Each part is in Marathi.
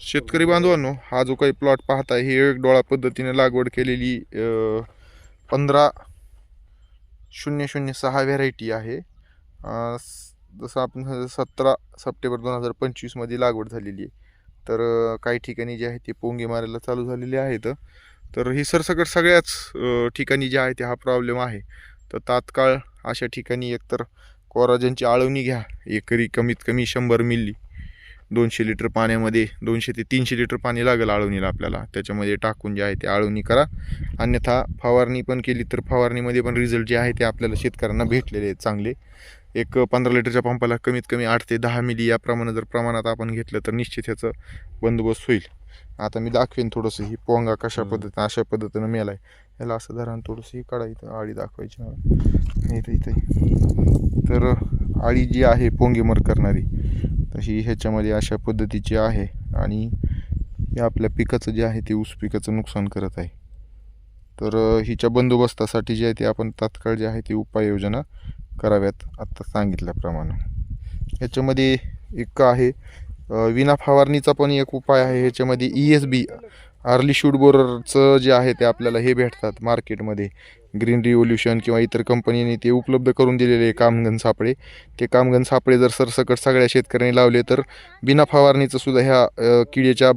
शेतकरी बांधवांनो हा जो काही प्लॉट पाहताय ही एक डोळा पद्धतीने लागवड केलेली पंधरा शून्य शून्य सहा व्हेरायटी आहे. जसं आपण सतरा सप्टेंबर दोन हजार पंचवीसमध्ये लागवड झालेली आहे. तर काही ठिकाणी जे आहे ते पोंगे मारायला चालू झालेले आहेत. तर ही सरसकट सगळ्याच ठिकाणी जे आहे ते हा प्रॉब्लेम आहे. तर तात्काळ अशा ठिकाणी एकतर कोराजनची आळवणी घ्या. एकरी कमीत कमी शंभर मिली दोनशे लिटर पाण्यामध्ये दोनशे ते तीनशे लिटर पाणी लागेल आळवणीला आपल्याला. त्याच्यामध्ये टाकून जे आहे ते आळवणी करा. अन्यथा फवारणी पण केली तर फवारणीमध्ये पण रिझल्ट जे आहे ते आपल्याला शेतकऱ्यांना भेटलेले आहेत चांगले. एक पंधरा लिटरच्या पंपाला कमीत कमी आठ ते दहा मिली याप्रमाणे जर प्रमाणात आपण घेतलं तर निश्चित ह्याचं बंदोबस्त होईल. आता मी दाखवेन थोडंसं ही पोंगा कशा. पद्धतीनं अशा पद्धतीनं मेलाय. ह्याला असं धरण थोडंसं ही काढायचं आळी दाखवायची मला. इथं इथं. तर आळी जी आहे पोंगेमर करणारी तर ही ह्याच्यामध्ये अशा पद्धतीची आहे. आणि हे आपल्या पिकाचं जे आहे ते ऊस पिकाचं नुकसान करत आहे. तर हिच्या बंदोबस्तासाठी जे आहे ते आपण तात्काळ जे आहे ते उपाययोजना कराव्यात आत्ता सांगितल्याप्रमाणे. ह्याच्यामध्ये एक आहे विना फवारणीचा पण एक उपाय आहे. ह्याच्यामध्ये E S B early shoot बोररचं जे आहे ते आपल्याला हे भेटतात मार्केटमध्ये. ग्रीन रिव्होल्युशन किंवा इतर कंपनीने ते उपलब्ध करून दिलेले कामगन सापळे. ते कामगन सापळे जर सरसकट सगळ्या शेतकऱ्यांनी लावले तर बिना फवारणीचं सुद्धा ह्या किडीच्या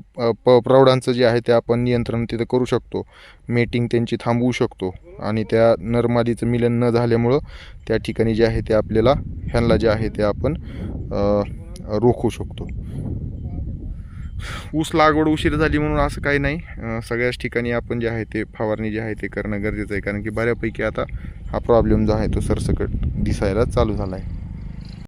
प प्रौढांचं जे आहे ते आपण नियंत्रण तिथं करू शकतो. मेटिंग त्यांची थांबवू शकतो. आणि त्या नरमादीचं मिलन न झाल्यामुळं त्या ठिकाणी जे आहे ते आपल्याला ह्यांना जे आहे ते आपण रोखू शकतो. ऊस लागवड उशीर झाली म्हणून असं काही नाही. सगळ्याच ठिकाणी आपण जे आहे ते फवारणी जे आहे ते करणं गरजेचं आहे. कारण की बऱ्यापैकी आता हा प्रॉब्लेम जो आहे तो सरसकट दिसायला चालू झाला आहे